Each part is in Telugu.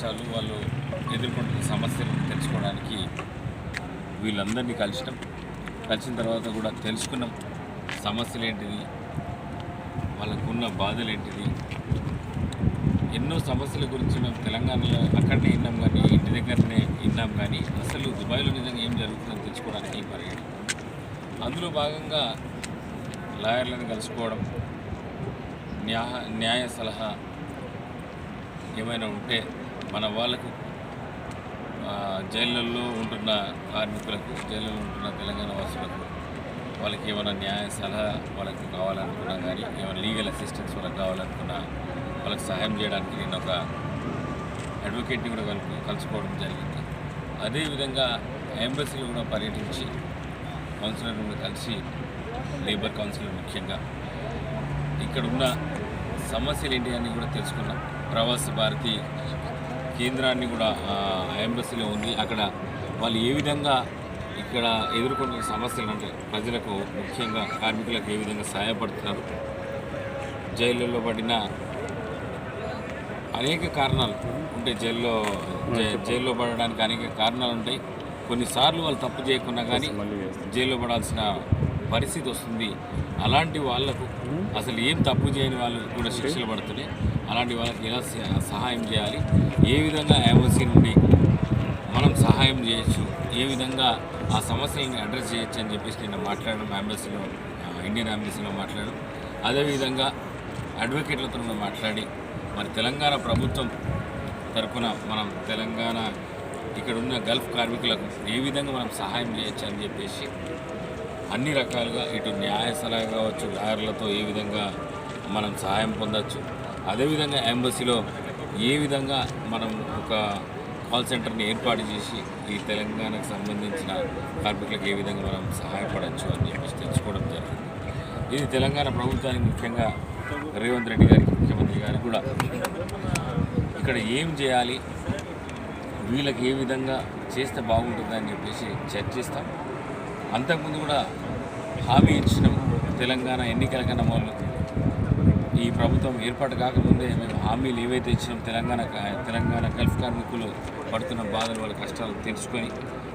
కష్టాలు వాళ్ళు ఎదుర్కొంటున్న సమస్యలను తెలుసుకోవడానికి వీళ్ళందరినీ కలిసినాం. కలిసిన తర్వాత కూడా తెలుసుకున్నాం సమస్యలు ఏంటిది వాళ్ళకున్న బాధలు ఏంటిది ఎన్నో సమస్యల గురించి మేము తెలంగాణలో అక్కడనే విన్నాం కానీ ఇంటి దగ్గరనే విన్నాం కానీ అసలు దుబాయ్లో నిజంగా ఏం జరుగుతుందని తెలుసుకోవడానికి పరిగణం అందులో భాగంగా లాయర్లను కలుసుకోవడం న్యాయ న్యాయ సలహా ఏమైనా ఉంటే మన వాళ్ళకు జైళ్ళల్లో ఉంటున్న కార్మికులకు జైళ్ళలో ఉంటున్న తెలంగాణ వాసులకు వాళ్ళకి ఏమైనా న్యాయ సలహా వాళ్ళకి కావాలనుకున్నా కానీ ఏమైనా లీగల్ అసిస్టెన్స్ వాళ్ళకి కావాలనుకున్నా వాళ్ళకి సహాయం చేయడానికి నేను ఒక అడ్వకేట్ని కూడా కలుపు కలుసుకోవడం జరిగింది. అదేవిధంగా ఎంబసీలు కూడా పర్యటించి కౌన్సిలర్ని కూడా కలిసి లేబర్ కౌన్సిలర్ ముఖ్యంగా ఇక్కడ ఉన్న సమస్యలు ఏంటి అని కూడా తెలుసుకున్నాం. ప్రవాస భారతి కేంద్రాన్ని కూడా ఎంబసీలో ఉంది. అక్కడ వాళ్ళు ఏ విధంగా ఇక్కడ ఎదుర్కొంటున్న సమస్యలు అంటే ప్రజలకు ముఖ్యంగా కార్మికులకు ఏ విధంగా సహాయపడుతున్నారు జైళ్ళలో పడిన అనేక కారణాలు ఉంటాయి జైల్లో జై- జైల్లో పడడానికి అనేక కారణాలు ఉంటాయి. కొన్నిసార్లు వాళ్ళు తప్పు చేయకుండా కానీ జైల్లో పడాల్సిన పరిస్థితి వస్తుంది. అలాంటి వాళ్ళకు అసలు ఏం తప్పు చేయని వాళ్ళకు కూడా శిక్షలు పడుతున్నాయి. అలాంటి వాళ్ళకి ఎలా సహాయం చేయాలి? ఏ విధంగా ఎంబసీ నుండి మనం సహాయం చేయొచ్చు? ఏ విధంగా ఆ సమస్యలను అడ్రస్ చేయొచ్చు అని చెప్పేసి నేను మాట్లాడడం ఎంబసీలో ఇండియన్ ఎంబసీలో మాట్లాడడం. అదేవిధంగా అడ్వకేట్లతో మాట్లాడి మరి తెలంగాణ ప్రభుత్వం తరఫున మనం తెలంగాణ ఇక్కడ ఉన్న గల్ఫ్ కార్మికులకు ఏ విధంగా మనం సహాయం చేయొచ్చు అని చెప్పేసి అన్ని రకాలుగా ఇటు న్యాయ సలహా కావచ్చు లాయర్లతో ఏ విధంగా మనం సహాయం పొందవచ్చు అదేవిధంగా ఎంబసీలో ఏ విధంగా మనం ఒక కాల్ సెంటర్ని ఏర్పాటు చేసి ఈ తెలంగాణకు సంబంధించిన కార్మికులకు ఏ విధంగా మనం సహాయపడవచ్చు అని చెప్పేసి తెలుసుకోవడం జరిగింది. ఇది తెలంగాణ ప్రభుత్వానికి ముఖ్యంగా రేవంత్ రెడ్డి గారికి ముఖ్యమంత్రి గారికి కూడా. ఇక్కడ ఏం చేయాలి వీళ్ళకి ఏ విధంగా చేస్తే బాగుంటుందని చెప్పేసి చర్చిస్తాం. అంతకుముందు కూడా హామీ ఇచ్చినాము తెలంగాణ ఎన్నికల కన్నా మొదలు ఈ ప్రభుత్వం ఏర్పాటు కాకముందే మేము హామీలు ఏవైతే ఇచ్చినాం తెలంగాణ తెలంగాణ గల్ఫ్ కార్మికులు పడుతున్న బాధలు వాళ్ళ కష్టాలు తెలుసుకొని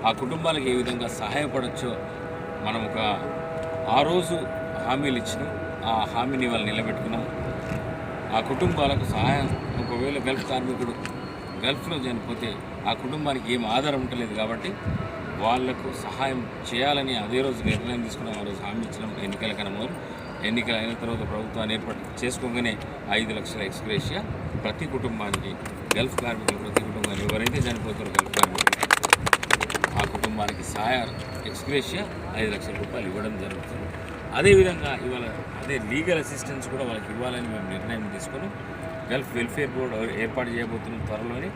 ఆ కుటుంబాలకు ఏ విధంగా సహాయపడచ్చో మనం ఒక ఆ రోజు హామీలు ఇచ్చినాం. ఆ హామీని వాళ్ళు నిలబెట్టుకున్నాం. ఆ కుటుంబాలకు సహాయం ఒకవేళ గల్ఫ్ కార్మికుడు గల్ఫ్లో చనిపోతే ఆ కుటుంబానికి ఏం ఆధారం ఉండలేదు కాబట్టి వాళ్ళకు సహాయం చేయాలని అదే రోజు నిర్ణయం తీసుకున్నాం ఆ రోజు హామీ ఇచ్చినాం ఎన్నికల కన్నా ఎన్నికలు అయిన తర్వాత ప్రభుత్వాన్ని ఏర్పాటు చేసుకోగానే ఐదు లక్షల ఎక్స్గ్రేషియా ప్రతి కుటుంబానికి గల్ఫ్ కార్మికులు ప్రతి కుటుంబానికి ఎవరైతే చనిపోతారో గల్ఫ్ కార్మికులు ఆ కుటుంబానికి సహాయ ఎక్స్గ్రేషియా ఐదు లక్షల రూపాయలు ఇవ్వడం జరుగుతుంది. అదేవిధంగా ఇవాళ అదే లీగల్ అసిస్టెన్స్ కూడా వాళ్ళకి ఇవ్వాలని మేము నిర్ణయం తీసుకొని గల్ఫ్ వెల్ఫేర్ బోర్డు ఏర్పాటు చేయబోతున్న త్వరలోనే.